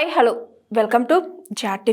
Hi hello. Welcome to జాట్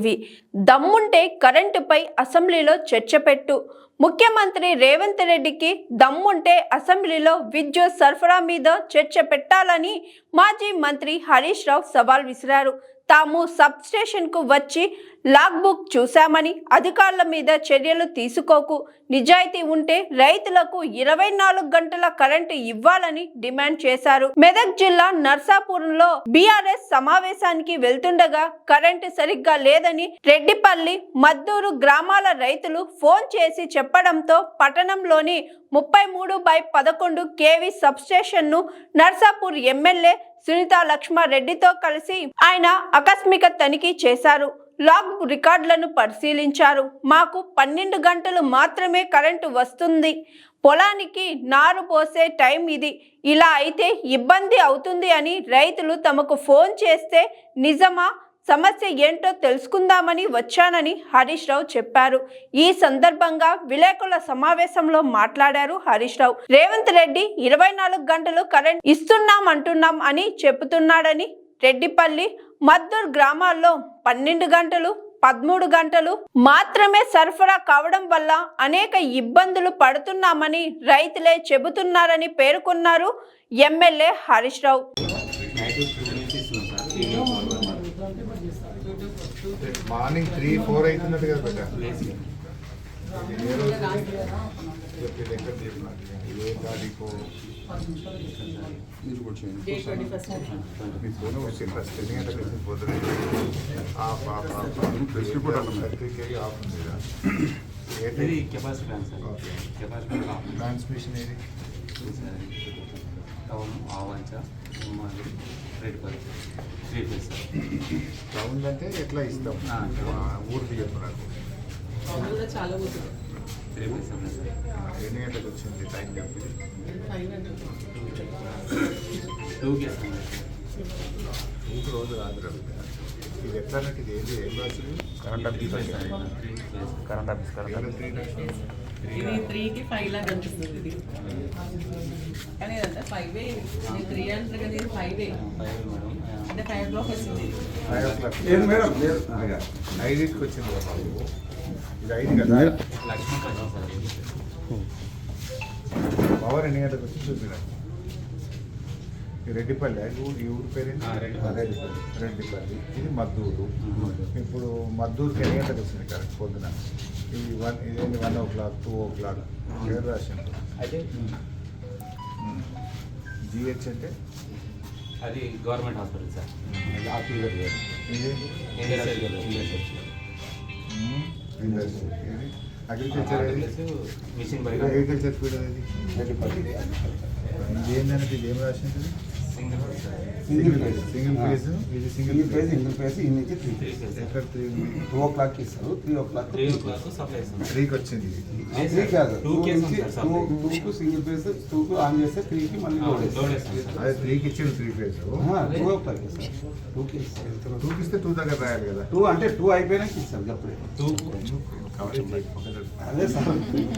దమ్ముంటే కరెంటుపై అసెంబ్లీలో చర్చ పెట్టు. ముఖ్యమంత్రి రేవంత్ రెడ్డికి దమ్ముంటే అసెంబ్లీలో విద్యుత్ సరఫరా మీద చర్చ పెట్టాలని మాజీ మంత్రి హరీష్ రావు సవాల్ విసిరారు. తాము సబ్ స్టేషన్కు వచ్చి లాగ్ బుక్ చూశామని అధికారుల మీద చర్యలు తీసుకోకు. నిజాయితీ ఉంటే రైతులకు ఇరవై నాలుగు గంటల కరెంటు ఇవ్వాలని డిమాండ్ చేశారు. మెదక్ జిల్లా నర్సాపురంలో బీఆర్ఎస్ సమావేశానికి వెళ్తుండగా కరెంటు సరిగ్గా లేదని రెడ్డిపల్లి మద్దూరు గ్రామాల రైతులు ఫోన్ చేసి చెప్పడంతో పట్టణంలోని ముప్పై మూడు బై పదకొండు కేవీ సబ్స్టేషన్ను నర్సాపూర్ ఎమ్మెల్యే సునీత లక్ష్మారెడ్డితో కలిసి ఆయన ఆకస్మిక తనిఖీ చేశారు. లాగ్ రికార్డులను పరిశీలించారు. మాకు పన్నెండు గంటలు మాత్రమే కరెంటు వస్తుంది. పొలానికి నారు పోసే టైం ఇది. ఇలా అయితే ఇబ్బంది అవుతుంది అని రైతులు తమకు ఫోన్ చేస్తే నిజమా సమస్య ఏంటో తెలుసుకుందామని వచ్చానని హరీష్ రావు చెప్పారు. ఈ సందర్భంగా విలేకరుల సమావేశంలో మాట్లాడారు హరీష్ రావు. రేవంత్ రెడ్డి ఇరవై నాలుగు గంటలు కరెంట్ ఇస్తున్నాం అంటున్నాం అని చెబుతున్నాడని రెడ్డిపల్లి మద్దూర్ గ్రామాల్లో పన్నెండు గంటలు పదమూడు గంటలు మాత్రమే సరఫరా కావడం వల్ల అనేక ఇబ్బందులు పడుతున్నామని రైతులే చెబుతున్నారని పేర్కొన్నారు MLA Harish Rao. Morning three four అవుతున్నట్టు కదా ఏ రోజు చెప్పి లెక్క చెప్పినట్టు ఏ తారీఖు మీ ఫోన్ వచ్చింది ఫస్ట్ ఎన్ని గంటలకు వచ్చింది పొద్దున off off off certificate off ఉంది కదా. ఏ ఇది time? Capacity plan sir okay. Capacity plan transmission ఏది sir town Avancha ఉమ్మాలి Reddipalli three phase sir round అంటే ఎట్లా ఇస్తాం ఆ. ఆ, ఊరికి చెప్పు నాకు పవన్ కూడా చాలా పోతుంది ఎన్ని గంటలకు వచ్చింది టైం చెప్పి రోజు రాదు. ఇది ఎట్లా ఇది ఏంటి ఏం. రాసింది current three phase sir three phase current office రాసింది? ఇది త్రీకి ఫైవ్ లాగా ఇది కానీ ఫైవ్ త్రీ అంటే కదా ఇది ఫైవ్ వే ఫైవ్ మేడం అంటే ఫైవ్ ఓ క్లాక్ లేదు మేడం వచ్చింది పవర్ ఎన్ని గంటలకు వచ్చి చూపిరా? ఈ రెడ్డిపల్లి ఈ ఊరు ఈ ఊరు పేరు రెడ్డిపల్లి. రెడ్డిపల్లి. ఇది మద్దూరు. ఇప్పుడు మద్దూరుకి ఎన్ని గంటలకు వచ్చింది కరెక్ట్ పొద్దున? ఇది వన్ ఇదేంటి one o'clock two o'clock. పేరు రాసింది అయితే జిహెచ్ అంటే? అది గవర్నమెంట్ హాస్పిటల్ సార్. ఇది ఇండస్ట్రియల్ అగ్రికల్చర్ అగ్రికల్చర్ ఫీల్డ్ ఇది ఏంటంటే ఇది ఏం రాసింది? Single single phase single phase ఇది సింగిల్ ఫేజ్ సింగిల్ ఫేజ్ ఇన్ని నుంచి త్రీ ఎక్కడ త్రీ టూ ఓ క్లాక్ ఇస్తారు. Three o'clock three o'clock supply త్రీకి వచ్చింది. త్రీ కాదు. టూ నుంచి టూ. టూకు సింగిల్ ఫేజ్ టూకు ఆన్ చేస్తే త్రీకి మళ్ళీ లోడ్ వేస్తారు అదే త్రీకి ఇచ్చింది three phase two o'clock ఇస్తారు. టూకి ఇస్తారు. టూకి ఇస్తే టూ దగ్గర రాయాలి కదా. టూ అంటే టూ అయిపోయినాక ఇస్తారు అప్పుడే టూ కవరేజ్ అదే సార్.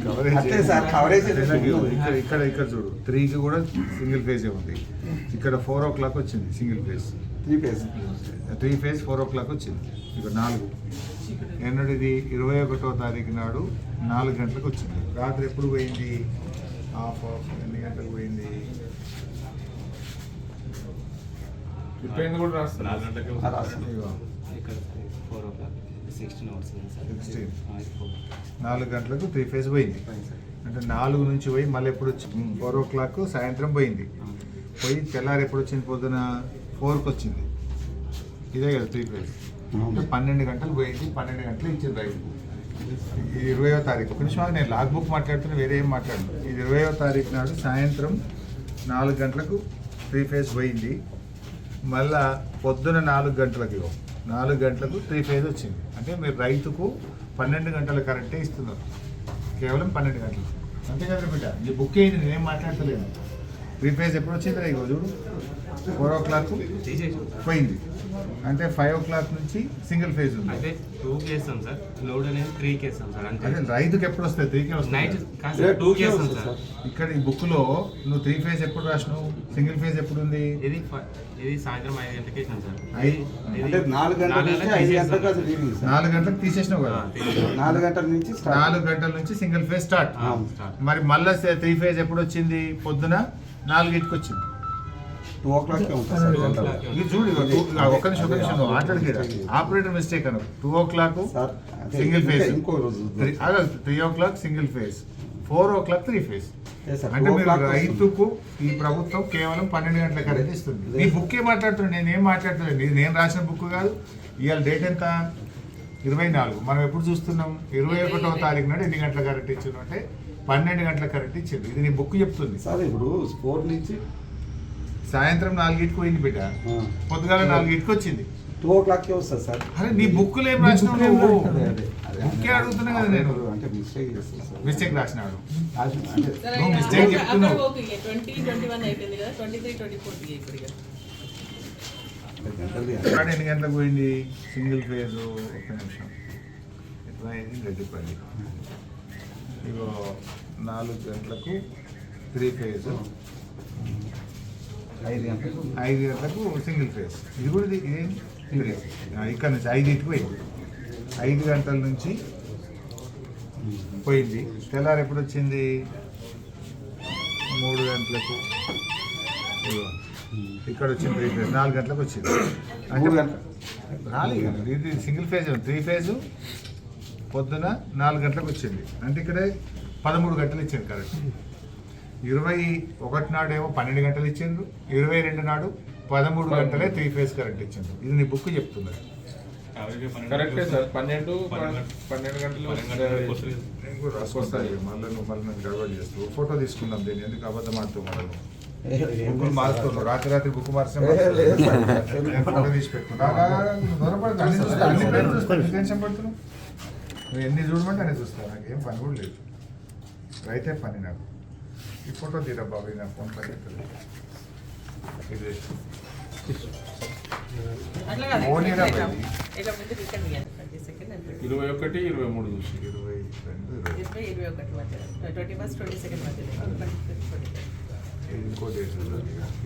కవరేజ్ సార్ కవరేజ్ ఇక్కడ ఇక్కడ ఇక్కడ చూడు. త్రీకి కూడా సింగిల్ ఫేజ్ ఉంది. ఇక్కడ ఫోర్ ఓ క్లాక్ వచ్చింది single phase. Three phase. Three phase four o'clock వచ్చింది. ఇక్కడ నాలుగు. ఎన్నడు ఇది ఇరవై ఒకటో తారీఖు నాడు నాలుగు గంటలకు వచ్చింది. రాత్రి ఎప్పుడు పోయింది? హాఫ్ ఆఫ్ ఎన్ని గంటలకు పోయింది? కూడా నాలుగు ఇదిగో, ఇక్కడ four o'clock sixteen hours sir. 16. ఆ, ఇది ఫోర్. నాలుగు గంటలకు త్రీ ఫేజ్ పోయింది. అంటే నాలుగు నుంచి పోయి మళ్ళీ ఎప్పుడు వచ్చి? ఫోర్ ఓ క్లాక్ సాయంత్రం పోయింది. పోయి తెల్లారి ఎప్పుడు వచ్చింది? పొద్దున ఫోర్కి వచ్చింది. ఇదే కదా త్రీ ఫేజ్ అంటే పన్నెండు గంటలు పోయింది పన్నెండు గంటలు ఇచ్చింది రైతు ఇది ఇరవయో తారీఖు. ఆగు, నేను లాగ్ బుక్ మాట్లాడుతున్నా వేరే ఏం మాట్లాడను. ఇది ఇరవయో తారీఖు నాడు సాయంత్రం నాలుగు గంటలకు త్రీ ఫేజ్ పోయింది. మళ్ళా పొద్దున నాలుగు గంటలకు. నాలుగు గంటలకు త్రీ ఫేజ్ వచ్చింది. అంటే మీరు రైతుకు పన్నెండు గంటల కరెంటే ఇస్తున్నారు. కేవలం పన్నెండు గంటలు. అంతే కదా బిడ్డ? ఈ బుక్ అయింది నేనేం మాట్లాడతలేను. త్రీ ఫేజ్ ఎప్పుడు వచ్చింది ఇగో చూడు? ఫోర్ ఓ క్లాక్ పోయింది. అంటే ఫైవ్ ఓ క్లాక్ నుంచి సింగిల్ ఫేజ్ ఉంది. అయితే టూకి వేస్తాం సార్. లోడ్ అనేది త్రీకి వేస్తాం సార్. అంటే అంతే రైతుకి ఎప్పుడు వస్తుంది త్రీకే నైట్ వస్తుంది కాదు సార్ ఇక్కడ ఈ బుక్లో నువ్వు త్రీ ఫేజ్ ఎప్పుడు రాసినావు? సింగిల్ ఫేజ్ ఎప్పుడు ఉంది? ఇది ఇది సాయంత్రం ఐదు గంటలకి వేసాం సార్. అంటే నాలుగు గంటల నాలుగు నుంచి గంటలకు అది తీసేసినావు కదా. నాలుగు గంటల నుంచి స్టార్ట్ నాలుగు గంటల నుంచి సింగిల్ ఫేజ్ స్టార్ట్. మరి మళ్ళీ త్రీ ఫేజ్ ఎప్పుడు వచ్చింది పొద్దున? నాలుగింటికి వచ్చింది టూ ఓ క్లాక్. ఇది చూడు ఒక్క నిమిషం ఒక్క నిమిషం నువ్వు మాట్లాడకీరా. ఆపరేటర్ మిస్టేక్ అను two o'clock single phase ఇంకో రోజు three o'clock single phase four o'clock three sir, అంటే మీరు. రైతుకు ఈ ప్రభుత్వం కేవలం పన్నెండు గంటల కరెంట్ ఇస్తుంది. ఈ బుక్ ఏం మాట్లాడుతున్నాను నేను ఏం మాట్లాడలేదు ఇది నేను రాసిన బుక్ కాదు. ఇవాళ డేట్ ఎంత? ఇరవై నాలుగు. మనం ఎప్పుడు చూస్తున్నాం? ఇరవై ఒకటవ తారీఖు నాడు ఎన్ని గంటల కరెంట్ ఇచ్చిండు అంటే పన్నెండు గంటల కరెంట్ ఇచ్చింది ఇది నీ బుక్ చెప్తుంది. సార్ ఇప్పుడు స్పోర్ట్ నుంచి సాయంత్రం నాలుగింటికి పోయింది బిడ్డ. పొద్దుగాల నాలుగింటికి వచ్చింది. టూ ఓ క్లాక్కే వస్తుంది సార్. అరే నీ బుక్లు ఏం రాసినావు నువ్వు? బుక్కే అడుగుతున్నా కదా నేను. అంటే మిస్టేక్ చేస్తాను సార్. మిస్టేక్ రాసినాడు. నువ్వు అక్కడ- చెప్తున్నావు. ఫోర్ ఎన్ని గంటలకు పోయింది? సింగిల్ ఫేజ్ ఒక నిమిషం. ఎట్లా అయింది? గడ్డిపల్లి ఇగో నాలుగు గంటలకు త్రీ ఫేజ్. ఐదు గంటలకు? ఐదు గంటలకు సింగిల్ ఫేజ్. ఇది కూడా ఇది ఇక్కడ నుంచి ఐదింటికి పోయింది. ఐదు గంటల నుంచి పోయింది. తెల్లారి ఎప్పుడు వచ్చింది? మూడు గంటలకు. ఇదిగో, ఇక్కడ వచ్చింది త్రీ ఫేజ్. నాలుగు గంటలకు వచ్చింది. అంటే గంటలు? రాలేదు. ఇది సింగిల్ ఫేజ్ త్రీ ఫేజ్ పొద్దున నాలుగు గంటలకు వచ్చింది. అంటే ఇక్కడే పదమూడు గంటలు ఇచ్చింది కరెక్ట్. ఇరవై ఒకటి నాడేమో పన్నెండు గంటలు ఇచ్చిండ్రు. ఇరవై రెండు నాడు పదమూడు గంటలే త్రీ ఫేజ్ కరెంట్ ఇచ్చిండ్రు. ఇది నీ బుక్ కరెక్టే సార్. పన్నెండు పన్నెండు గంటలు నేను మళ్ళీ నువ్వు మళ్ళీ ఫోటో తీసుకుందాం దీన్ని. ఎందుకు అబద్ధం ఆడుతూ బుక్కులు మారుతున్నావు రాత్రి రాత్రి బుక్ మార్చే ఫోటో తీసి నువ్వు ఎన్ని చూడమంటే అన్ని చూస్తా నాకు ఏం పని కూడా లేదు రైతే పని నాకు ఈ ఫోటో తీరా బాబు నా ఫోన్ పని ఇది ఇరవై ఒకటి ఇరవై మూడు చూసి ఇరవై రెండు ఇరవై ఒకటి మధ్య ట్వంటీ ఫస్ట్ ట్వంటీ సెకండ్ మధ్య ఇంకో డేట్.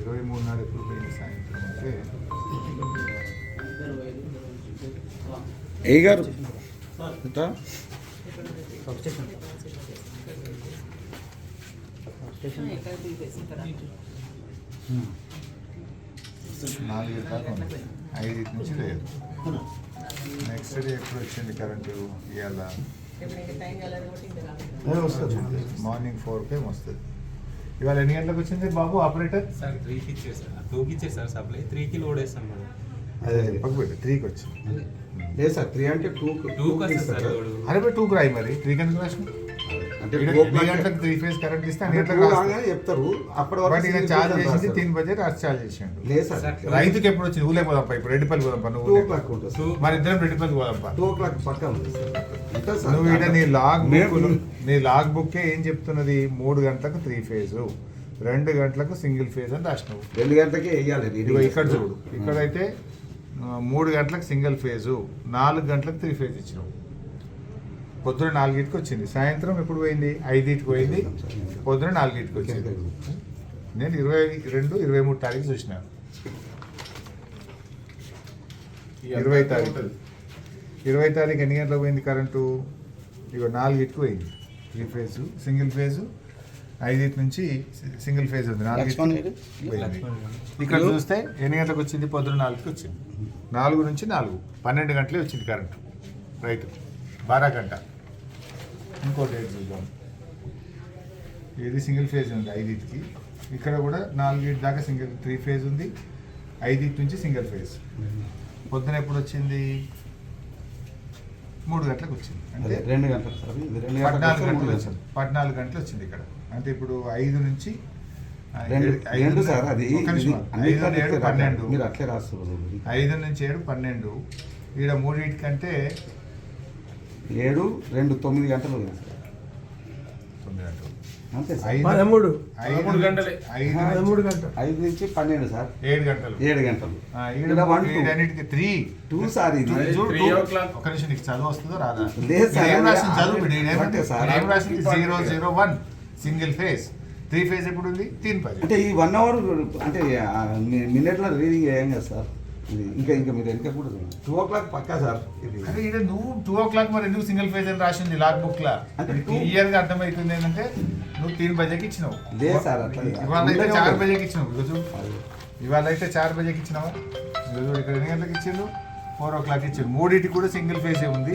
ఇరవై మూడు నాడు ఎప్పుడు పోయింది సాయంత్రం అంటే ఏ గారు తీసేసి ఇక్కడ నాలుగు దాకా ఐదు నుంచి లేదు. నెక్స్ట్ డే ఎప్పుడు వచ్చింది కరెంటు ఇవాళ మార్నింగ్ ఫోర్కే వస్తుంది. ఇవాళ ఎన్ని గంటలకు వచ్చింది బాబు ఆపరేటర్ సార్ త్రీకి ఇచ్చారు సార్ టూకి ఇచ్చారు సార్ సప్లై త్రీకి లోడ్ వేస్తాం మేడం అదే పక్క పెట్టు త్రీకి వచ్చింది లేదు సార్ త్రీ అంటే టూ టూకి లోడ్ అరే పోయి టూకి రాయి మరి. త్రీకి ఎందుకు రాసిన అంటే గంటలకు త్రీ ఫేజ్ కరెంట్ ఇస్తే అన్ని చెప్తారు. అప్పటి బట్ ఈయన వరకు చార్జ్ చేసింది. తిని చార్జ్ చేసిండు. లేదు సార్. రైతుకి ఎప్పుడు వచ్చింది? ఊలే పోదాంపా ఇప్పుడు రెడ్డిపల్లి పోదాంపా టూ ఓ నువ్వు క్లాక్ ఉంటుంది మరి ఇద్దరం రెడ్డిపల్లి పోదాంపా టూ క్లాక్ పక్క ఉంది సార్. నువ్వు నీ లాగ్ బుక్ నీ లాగ్ బుక్కే ఏం చెప్తున్నది? మూడు గంటలకు త్రీ ఫేజ్ రెండు గంటలకు సింగిల్ ఫేజ్ అని రాసినావు. రెండు గంటలకే వేయాలి. ఇక్కడ చూడు. ఇక్కడైతే మూడు గంటలకు సింగిల్ ఫేజు నాలుగు గంటలకు త్రీ ఫేజ్ ఇచ్చినాం. పొద్దున నాలుగింటికి వచ్చింది. సాయంత్రం ఎప్పుడు పోయింది? ఐదింటికి పోయింది. పొద్దున నాలుగింటికి వచ్చింది. నేను ఇరవై రెండు ఇరవై మూడు తారీఖు చూసినాను ఇరవై తారీఖు. ఇరవై తారీఖు ఎన్ని గంటలకు పోయింది కరెంటు? ఇక నాలుగింటికి పోయింది. త్రీ ఫేజు సింగిల్ ఫేజు ఐదింటి నుంచి సింగిల్ ఫేజ్ ఉంది? పోయింది. ఇక్కడ చూస్తే ఎన్ని గంటలకు వచ్చింది? పొద్దున నాలుగుకి వచ్చింది. నాలుగు నుంచి నాలుగు. పన్నెండు గంటలే వచ్చింది కరెంటు. రైతు. బారా గంట. ఇంకో డేట్ చూద్దాం. ఇది సింగిల్ ఫేజ్ ఉంది ఐదింటికి. ఇక్కడ కూడా నాలుగింటి దాకా సింగిల్ త్రీ ఫేజ్ ఉంది. ఐదింటి నుంచి సింగిల్ ఫేజ్. పొద్దున ఎప్పుడు వచ్చింది? మూడు గంటలకు వచ్చింది. అంటే రెండు గంటలు సార్. ఇది రెండు పద్నాలుగు గంటలు వచ్చింది. పద్నాలుగు గంటలు వచ్చింది ఇక్కడ. అంటే ఇప్పుడు ఐదు నుంచి రెండు సార్ అది ఐదు ఏడు పన్నెండు. మీరు అట్లే రాస్తారు ఐదు నుంచి ఏడు పన్నెండు. ఈడ మూడింటి కంటే ఏడు రెండు తొమ్మిది గంటలు తొమ్మిది ఐదు పదమూడు. ఐదు పదమూడు గంటలే. ఐదు పదమూడు గంటలు. ఐదు నుంచి పన్నెండు సార్. ఏడు గంటలు. ఏడు గంటలు. త్రీ. టూ సార్ ఇది. నిమిషం నీకు చదువు వస్తుందో రాదా? లేదు సార్, చదువు sir. Zero zero one. Single phase. Three phase ఎప్పుడు ఉంది తీన్ పది. అంటే ఈ వన్ అవర్ అంటే మినిట్లో రీడింగ్ ఏం కదా సార్. ఇది ఇంకా ఇంకా మీరు వెనక కూడా టూ ఓ క్లాక్ పక్కా సార్. ఇది అరే ఈడ నువ్వు టూ ఓ క్లాక్ మరి ఎందుకు సింగిల్ ఫేజ్ అని రాసింది లాక్ బుక్ లా? అంటే క్లియర్గా అర్థమవుతుంది ఏంటంటే నువ్వు తీన్ బజేకి ఇచ్చినావు. లేదు సార్. ఇవాళ అయితే చార్. బజేకి ఇచ్చినావు. ఈరోజు ఇవాళ అయితే చార్ బజేకి ఇచ్చినావు? ఈరోజు ఇక్కడ ఎన్ని గంటలకు ఇచ్చిండు? ఫోర్ ఓ క్లాక్ ఇచ్చిండు. మూడింటికి కూడా సింగిల్ ఫేజ్ ఉంది.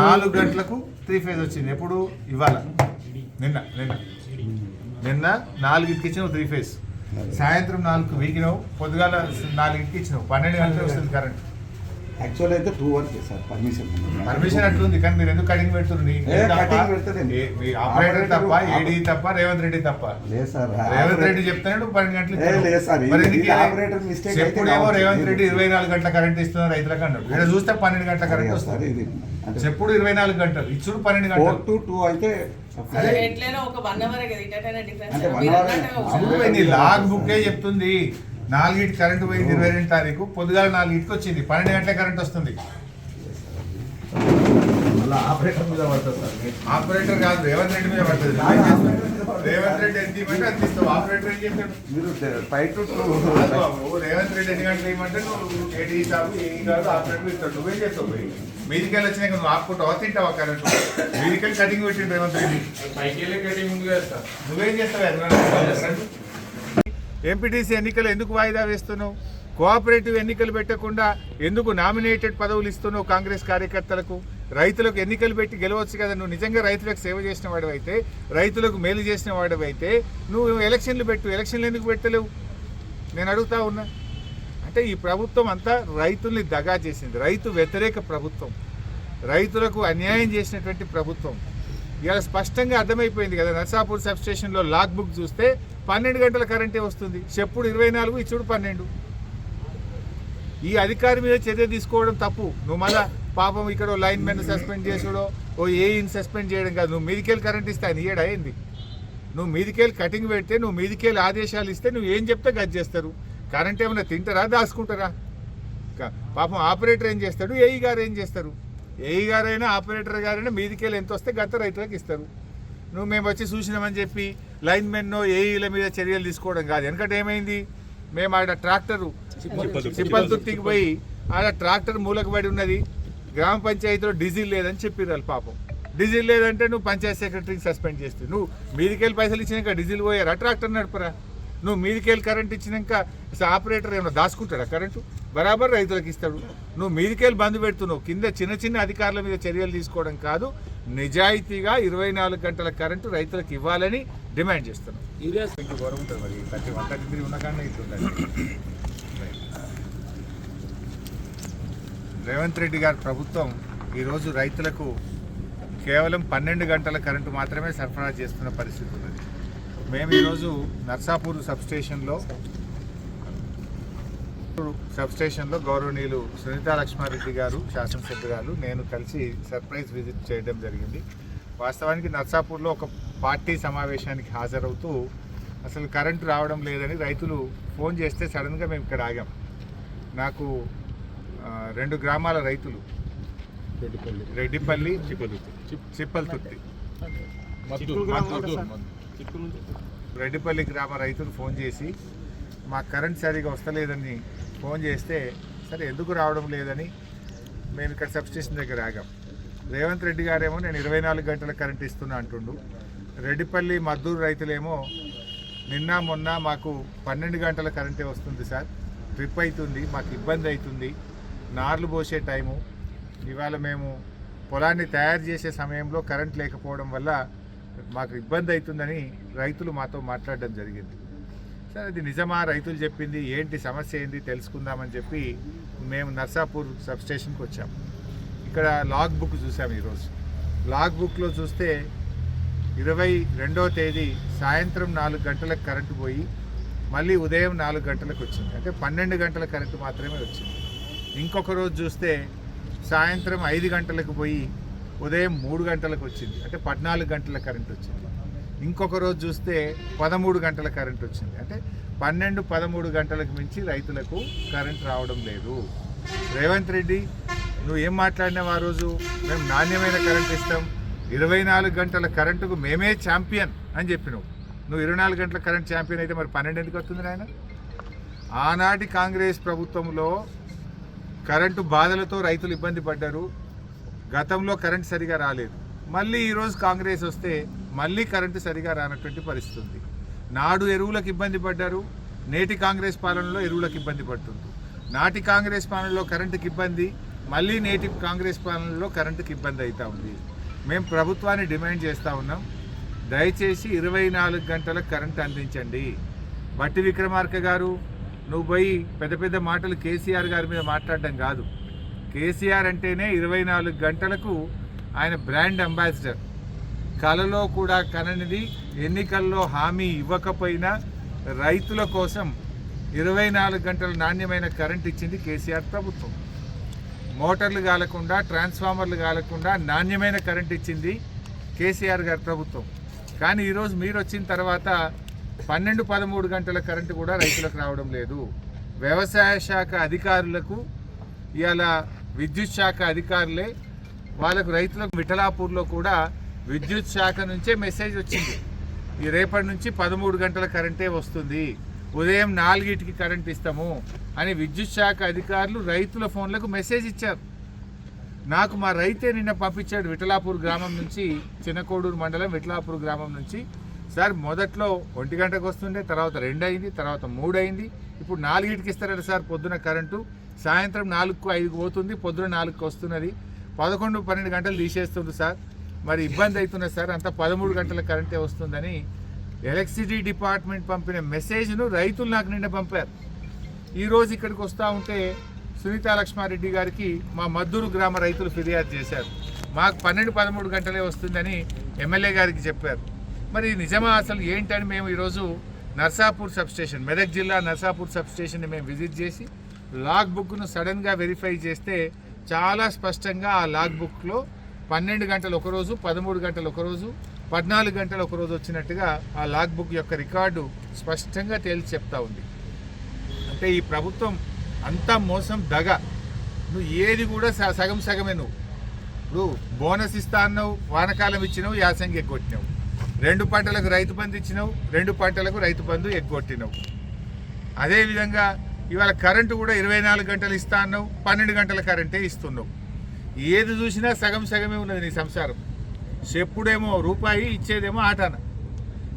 నాలుగు గంటలకు త్రీ ఫేజ్ వచ్చింది. ఎప్పుడు? ఇవాళ. నిన్న నిన్న. నిన్న నాలుగింటికి ఇచ్చినావు త్రీ ఫేజ్ సాయంత్రం నాలుగు వీకినావు పొద్దుగాల నాలుగింటికి ఇచ్చినావు. పన్నెండు గంటలకు వస్తుంది కరెంట్ యాక్చువల్ అయితే టూ వరకే సార్ పర్మిషన్ పర్మిషన్ అట్లుంది కానీ మీరు ఎందుకు కటింగ్ మీ ఆపరేటర్ తప్ప ఏడీ తప్ప రేవంత్ రెడ్డి తప్ప? లేదు సార్ రేవంత్ రెడ్డి చెప్తాడు పన్నెండు గంటలు ఏ, లేదు సార్? ఆపరేటర్ చెప్పుడేమో కావచ్చు. రేవంత్ రెడ్డి ఇరవై నాలుగు గంటల కరెంట్ ఇస్తున్నారు రైతులకు అన్నాడు ఇక్కడ చూస్తే పన్నెండు గంటల కరెంట్ వస్తుంది. చెప్పుడు ఇరవై నాలుగు గంటలు ఇచ్చుడు పన్నెండు గంటలు. టు టూ అయితే ఒక వన్ అవర్ కదా ఇటైనా డిఫరెన్స్ అంటే లాగ్ బుక్కే చెప్తుంది. నాలుగిటి కరెంట్ పోయింది ఇరవై రెండు తారీఖు పొద్దుగాల నాలుగిటికి వచ్చింది. పన్నెండు గంటల కరెంట్ వస్తుంది. మళ్ళీ ఆపరేటర్ మీద పడుతుంది సార్. ఆపరేటర్ కాదు రేవంత్ రెడ్డి మీద పడుతుంది? రేవంత్ రెడ్డి ఎంత ఇవ్వమంటే అంత ఇస్తావు. ఆపరేటర్ ఏం చేస్తాడు? మీరు ఫైవ్ టు రేవంత్ రెడ్డి ఎన్ని గంటలు ఇవ్వమంటే నువ్వు ఏడీ కాదు ఏఈ కాదు ఆపరేటర్ ఇస్తాడు. నువ్వేం చేస్తావు పోయి? మీదికెళ్ళి వచ్చినాక నువ్వు ఆపుకుంటావా తింటావా కరెంట్? మీదికెళ్ళి కటింగ్ పెట్టిండు రేవంత్ రెడ్డి. నువ్వేం చేస్తావు? ఎంపీటీసీ ఎన్నికలు ఎందుకు వాయిదా వేస్తున్నావు? కోఆపరేటివ్ ఎన్నికలు పెట్టకుండా ఎందుకు నామినేటెడ్ పదవులు ఇస్తున్నావు కాంగ్రెస్ కార్యకర్తలకు? రైతులకు ఎన్నికలు పెట్టి గెలవచ్చు కదా నువ్వు నిజంగా రైతులకు సేవ చేసిన వాడివైతే రైతులకు మేలు చేసిన వాడివైతే నువ్వు ఎలక్షన్లు పెట్టు ఎలక్షన్లు ఎందుకు పెట్టలేవు? నేను అడుగుతా ఉన్నా. అంటే ఈ ప్రభుత్వం అంతా రైతుల్ని దగా చేసింది. రైతు వ్యతిరేక ప్రభుత్వం. రైతులకు అన్యాయం చేసినటువంటి ప్రభుత్వం. ఇలా స్పష్టంగా అర్థమైపోయింది కదా నర్సాపూర్ సబ్స్టేషన్లో లాగ్ బుక్ చూస్తే పన్నెండు గంటల కరెంటే వస్తుంది. చెప్పుడు ఇరవై నాలుగు ఇచ్చుడు పన్నెండు. ఈ అధికారి మీద చర్య తీసుకోవడం తప్పు. నువ్వు మళ్ళా పాపం ఇక్కడ లైన్ మెన్ సస్పెండ్ చేసుడో ఓ ఏఈని సస్పెండ్ చేయడం కాదు. నువ్వు మీదికెళ్ళి కరెంట్ ఇస్తే అని ఏడు అయింది నువ్వు మీదికెళ్ళి కటింగ్ పెడితే నువ్వు మీదికెళ్ళి ఆదేశాలు ఇస్తే నువ్వు ఏం చెప్తే గది చేస్తారు? కరెంట్ ఏమైనా తింటారా దాచుకుంటారా? పాపం ఆపరేటర్ ఏం చేస్తాడు? ఏఈ గారు ఏం చేస్తారు? ఏఈ గారైనా ఆపరేటర్ గారైనా మీదికెళ్ళి ఎంత వస్తే గత రైతులకు ఇస్తారు. నువ్వు మేము వచ్చి చూసినామని చెప్పి లైన్ మెన్నో ఏఈల మీద చర్యలు తీసుకోవడం కాదు. ఎందుకంటే ఏమైంది? మేము ఆడ ట్రాక్టరు చిప్పలతుర్తికి పోయి ఆడ ట్రాక్టర్ మూలకు పడి ఉన్నది. గ్రామ పంచాయతీలో డీజిల్ లేదని చెప్పిర్రు పాపం. డీజిల్ లేదంటే నువ్వు పంచాయత్ సెక్రటరీకి సస్పెండ్ చేస్తావు. నువ్వు మీదికెళ్ళి పైసలు ఇచ్చినాక డీజిల్ పోయారా? ట్రాక్టర్ నడపరా? నువ్వు మీదికెళ్ళి కరెంట్ ఇచ్చినాక ఆపరేటర్ ఏమైనా దాచుకుంటాడా కరెంటు? బరాబర్ రైతులకు ఇస్తాడు. నువ్వు మీదికెళ్ళి బంద్ పెడుతున్నావు. కింద చిన్న చిన్న అధికారుల మీద చర్యలు తీసుకోవడం కాదు. నిజాయితీగా ఇరవై నాలుగు గంటల కరెంటు రైతులకు ఇవ్వాలని డిమాండ్ చేస్తున్నాం. రేవంత్ రెడ్డి గారి ప్రభుత్వం ఈరోజు రైతులకు కేవలం పన్నెండు గంటల కరెంటు మాత్రమే సరఫరా చేస్తున్న పరిస్థితి ఉన్నది. మేము ఈరోజు నర్సాపూర్ సబ్ స్టేషన్లో సబ్ స్టేషన్లో గౌరవనీయులు సునీతా లక్ష్మారెడ్డి గారు శాసనసభ్యులు గారు నేను కలిసి సర్ప్రైజ్ విజిట్ చేయడం జరిగింది. వాస్తవానికి నర్సాపూర్లో ఒక పార్టీ సమావేశానికి హాజరవుతూ అసలు కరెంటు రావడం లేదని రైతులు ఫోన్ చేస్తే సడన్గా మేము ఇక్కడ ఆగాం. నాకు రెండు గ్రామాల రైతులు. రెడ్డిపల్లి. చిప్పల్తుర్తి. రెడ్డిపల్లి గ్రామ రైతులు ఫోన్ చేసి మా కరెంట్ సరిగా వస్తలేదని ఫోన్ చేస్తే సరే ఎందుకు రావడం లేదని మేము ఇక్కడ సబ్స్టేషన్ దగ్గర ఆగాం. రేవంత్ రెడ్డి గారేమో నేను ఇరవై నాలుగు గంటల కరెంట్ ఇస్తున్నా అంటుండు. రెడ్డిపల్లి మద్దూరు రైతులేమో నిన్న మొన్న మాకు పన్నెండు గంటల కరెంటే వస్తుంది సార్. ట్రిప్ అవుతుంది మాకు ఇబ్బంది అవుతుంది నార్లు పోసే టైము. ఇవాళ మేము పొలాన్ని తయారు చేసే సమయంలో కరెంట్ లేకపోవడం వల్ల మాకు ఇబ్బంది అవుతుందని రైతులు మాతో మాట్లాడడం జరిగింది. సరే అది నిజమా? రైతులు చెప్పింది ఏంటి సమస్య ఏంటి తెలుసుకుందామని చెప్పి మేము నర్సాపూర్ సబ్ స్టేషన్కి ఇక్కడ లాగ్ బుక్ చూసాము ఈరోజు. లాగ్ బుక్లో చూస్తే ఇరవై రెండవ తేదీ సాయంత్రం నాలుగు గంటలకు కరెంటు పోయి మళ్ళీ ఉదయం నాలుగు గంటలకు వచ్చింది. అంటే పన్నెండు గంటల కరెంటు మాత్రమే వచ్చింది. ఇంకొక రోజు చూస్తే సాయంత్రం ఐదు గంటలకు పోయి ఉదయం మూడు గంటలకు వచ్చింది. అంటే పద్నాలుగు గంటల కరెంట్ వచ్చింది. ఇంకొక రోజు చూస్తే పదమూడు గంటల కరెంట్ వచ్చింది. అంటే పన్నెండు పదమూడు గంటలకు మించి రైతులకు కరెంట్ రావడం లేదు. రేవంత్ రెడ్డి నువ్వు ఏం మాట్లాడినావు ఆ రోజు? మేము నాణ్యమైన కరెంట్ ఇస్తాం. ఇరవై నాలుగు గంటల కరెంటుకు మేమే ఛాంపియన్ అని చెప్పినావు. నువ్వు ఇరవై నాలుగు గంటల కరెంట్ ఛాంపియన్ అయితే మరి పన్నెండు ఎందుకు వస్తుంది నాయన? ఆనాటి కాంగ్రెస్ ప్రభుత్వంలో కరెంటు బాధలతో రైతులు ఇబ్బంది పడ్డారు. గతంలో కరెంట్ సరిగా రాలేదు. మళ్ళీ ఈరోజు కాంగ్రెస్ వస్తే మళ్ళీ కరెంటు సరిగా రానటువంటి పరిస్థితి ఉంది నాడు ఎరువులకు ఇబ్బంది పడ్డారు. నేటి కాంగ్రెస్ పాలనలో ఎరువులకు ఇబ్బంది పడుతుంది. నాటి కాంగ్రెస్ పాలనలో కరెంటుకి ఇబ్బంది. మళ్ళీ నేటి కాంగ్రెస్ పాలనలో కరెంటుకి ఇబ్బంది అవుతూ ఉంది. మేము ప్రభుత్వాన్ని డిమాండ్ చేస్తూ ఉన్నాం. దయచేసి ఇరవై నాలుగు గంటల కరెంట్ అందించండి. బట్టి విక్రమార్క గారు నువ్వు పోయి పెద్ద పెద్ద మాటలు కేసీఆర్ గారి మీద మాట్లాడడం కాదు. కేసీఆర్ అంటేనే ఇరవై నాలుగు గంటలకు ఆయన బ్రాండ్ అంబాసిడర్. కలలో కూడా కననిది. ఎన్నికల్లో హామీ ఇవ్వకపోయినా రైతుల కోసం ఇరవై నాలుగు గంటల నాణ్యమైన కరెంట్ ఇచ్చింది కేసీఆర్ ప్రభుత్వం. మోటార్లు కాలకుండా ట్రాన్స్ఫార్మర్లు కాలకుండా నాణ్యమైన కరెంట్ ఇచ్చింది కేసీఆర్ గారి ప్రభుత్వం. కానీ ఈరోజు మీరు వచ్చిన తర్వాత పన్నెండు పదమూడు గంటల కరెంటు కూడా రైతులకు రావడం లేదు. వ్యవసాయ శాఖ అధికారులకు ఇవాళ విద్యుత్ శాఖ అధికారులే వాళ్ళకు రైతులకు విఠలాపూర్లో కూడా విద్యుత్ శాఖ నుంచే మెసేజ్ వచ్చింది. ఈ రేపటి నుంచి పదమూడు గంటల కరెంటే వస్తుంది. ఉదయం నాలుగిటికి కరెంట్ ఇస్తాము అని విద్యుత్ శాఖ అధికారులు రైతుల ఫోన్లకు మెసేజ్ ఇచ్చారు. నాకు మా రైతే నిన్న పంపించాడు విఠలాపూర్ గ్రామం నుంచి చిన్నకోడూరు మండలం విఠలాపూర్ గ్రామం నుంచి. సార్ మొదట్లో ఒంటి గంటకు వస్తుండే తర్వాత రెండు అయింది తర్వాత మూడు అయింది. ఇప్పుడు నాలుగిటికి ఇస్తారట సార్ పొద్దున కరెంటు. సాయంత్రం నాలుగుకు ఐదుకు పోతుంది పొద్దున నాలుగుకు వస్తున్నది. పదకొండు పన్నెండు గంటలు తీసేస్తుంది సార్. మరి ఇబ్బంది అవుతున్నది సార్ అంతా పదమూడు గంటల కరెంటే వస్తుందని ఎలక్ట్రిసిటీ డిపార్ట్మెంట్ పంపిన మెసేజ్ను రైతులు నాకు నిన్న పంపారు. ఈరోజు ఇక్కడికి వస్తూ ఉంటే సునీతా లక్ష్మారెడ్డి గారికి మా మద్దూరు గ్రామ రైతులు ఫిర్యాదు చేశారు. మాకు పన్నెండు పదమూడు గంటలే వస్తుందని ఎమ్మెల్యే గారికి చెప్పారు. మరి నిజమా అసలు ఏంటని మేము ఈరోజు నర్సాపూర్ సబ్స్టేషన్ మెదక్ జిల్లా నర్సాపూర్ సబ్స్టేషన్ని మేము విజిట్ చేసి లాగ్ బుక్ను సడన్గా వెరిఫై చేస్తే చాలా స్పష్టంగా ఆ లాగ్ బుక్లో పన్నెండు గంటలు ఒకరోజు పదమూడు గంటలు ఒకరోజు పద్నాలుగు గంటలు ఒకరోజు వచ్చినట్టుగా ఆ లాగ్ బుక్ యొక్క రికార్డు స్పష్టంగా తేల్చి చెప్తా ఉంది. అంటే ఈ ప్రభుత్వం అంతా మోసం దగ. నువ్వు ఏది కూడా స- సగం సగమే నువ్వు. ఇప్పుడు బోనస్ ఇస్తా అన్నావు వానకాలం ఇచ్చినావు యాసంగి ఎగ్గొట్టినావు. రెండు పంటలకు రైతు బంధు ఇచ్చినావు రెండు పంటలకు రైతు బంధు ఎగ్గొట్టినావు. అదేవిధంగా ఇవాళ కరెంటు కూడా ఇరవై నాలుగు గంటలు ఇస్తా అన్నావు పన్నెండు గంటల కరెంటే ఇస్తున్నావు. ఏది చూసినా సగం సగమే ఉన్నది నీ సంసారం. చెప్పుడేమో రూపాయి ఇచ్చేదేమో ఆటాన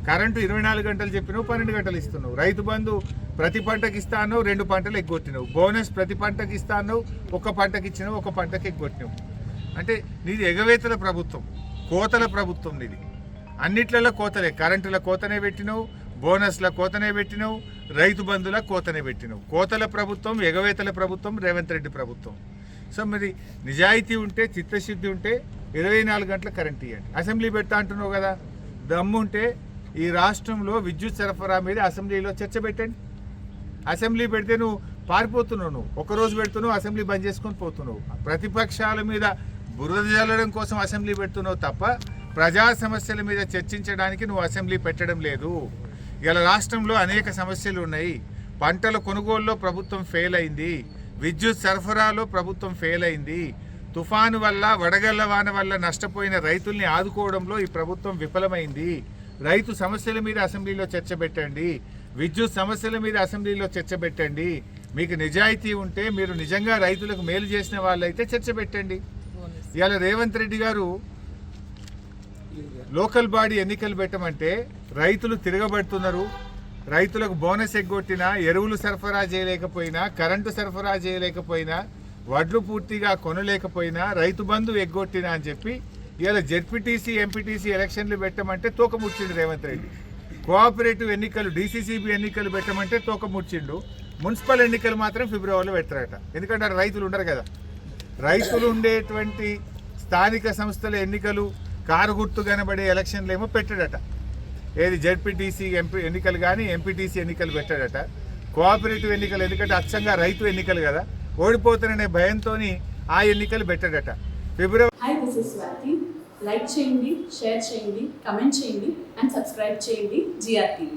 కరెంటు ఇరవై నాలుగు గంటలు చెప్పినావు పన్నెండు గంటలు ఇస్తున్నావు. రైతు బంధు ప్రతి పంటకి ఇస్తా రెండు పంటలు ఎగ్గొట్టినావు. బోనస్ ప్రతి పంటకి ఇస్తా ఒక పంటకి ఇచ్చినావు ఒక పంటకి ఎగ్గొట్టినావు. అంటే నీది ఎగవేతల ప్రభుత్వం కోతల ప్రభుత్వం నీది. అన్నిట్లలో కోతలే. కరెంటుల కోతనే పెట్టినావు బోనస్ల కోతనే పెట్టినావు రైతు బంధుల కోతనే పెట్టినావు. కోతల ప్రభుత్వం ఎగవేతల ప్రభుత్వం రేవంత్ రెడ్డి ప్రభుత్వం. సో మరి నిజాయితీ ఉంటే చిత్తశుద్ధి ఉంటే ఇరవై నాలుగు గంటల కరెంట్ ఇవ్వండి అసెంబ్లీ పెడతా అంటున్నావు కదా దమ్ము ఉంటే ఈ రాష్ట్రంలో విద్యుత్ సరఫరా మీద అసెంబ్లీలో చర్చ పెట్టండి. అసెంబ్లీ పెడితే నువ్వు పారిపోతున్నావు నువ్వు. ఒక రోజు పెడుతున్నావు అసెంబ్లీ బంద్ చేసుకొని పోతున్నావు. ప్రతిపక్షాల మీద బురద జల్లడం కోసం అసెంబ్లీ పెడుతున్నావు తప్ప ప్రజా సమస్యల మీద చర్చించడానికి నువ్వు అసెంబ్లీ పెట్టడం లేదు. ఇలా రాష్ట్రంలో అనేక సమస్యలు ఉన్నాయి. పంటల కొనుగోలులో ప్రభుత్వం ఫెయిల్ అయింది. విద్యుత్ సరఫరాలో ప్రభుత్వం ఫెయిల్ అయింది. తుఫాను వల్ల వడగళ్ళ వాన వల్ల నష్టపోయిన రైతుల్ని ఆదుకోవడంలో ఈ ప్రభుత్వం విఫలమైంది. రైతు సమస్యల మీద అసెంబ్లీలో చర్చ పెట్టండి. విద్యుత్ సమస్యల మీద అసెంబ్లీలో చర్చ పెట్టండి. మీకు నిజాయితీ ఉంటే మీరు నిజంగా రైతులకు మేలు చేసిన వాళ్ళైతే చర్చ పెట్టండి. ఇవాళ రేవంత్ రెడ్డి గారు లోకల్ బాడీ ఎన్నికలు పెట్టమంటే రైతులు తిరగబడుతున్నారు. రైతులకు బోనస్ ఎగ్గొట్టినా ఎరువులు సరఫరా చేయలేకపోయినా కరెంటు సరఫరా చేయలేకపోయినా వడ్లు పూర్తిగా కొనలేకపోయినా రైతు బంధు ఎగ్గొట్టినా అని చెప్పి ఇలా జెడ్పీటీసీ ఎంపీటీసీ ఎలక్షన్లు పెట్టమంటే తోకముడ్చిండు రేవంత్ రెడ్డి. కోఆపరేటివ్ ఎన్నికలు డీసీసీబీ ఎన్నికలు పెట్టమంటే తోకముడ్చిండు. మున్సిపల్ ఎన్నికలు మాత్రం ఫిబ్రవరిలో పెట్టారట. ఎందుకంటే అక్కడ రైతులు ఉండరు కదా. రైతులు ఉండేటువంటి స్థానిక సంస్థల ఎన్నికలు కారు గుర్తు కనబడే ఎలక్షన్లు ఏమో పెట్టాడట. ఏది జెడ్పీటీసీ ఎంపీ ఎన్నికలు కానీ ఎంపీటీసీ ఎన్నికలు పెట్టాడట. కోఆపరేటివ్ ఎన్నికలు ఎందుకంటే అచ్చంగా రైతు ఎన్నికలు కదా. ఓడిపోతారనే భయంతో ఆ ఎన్నికలు పెట్టాడట. ఫిబ్రవరి Hi, లైక్ చేయండి షేర్ చేయండి కమెంట్ చేయండి అండ్ సబ్స్క్రైబ్ చేయండి జిఆర్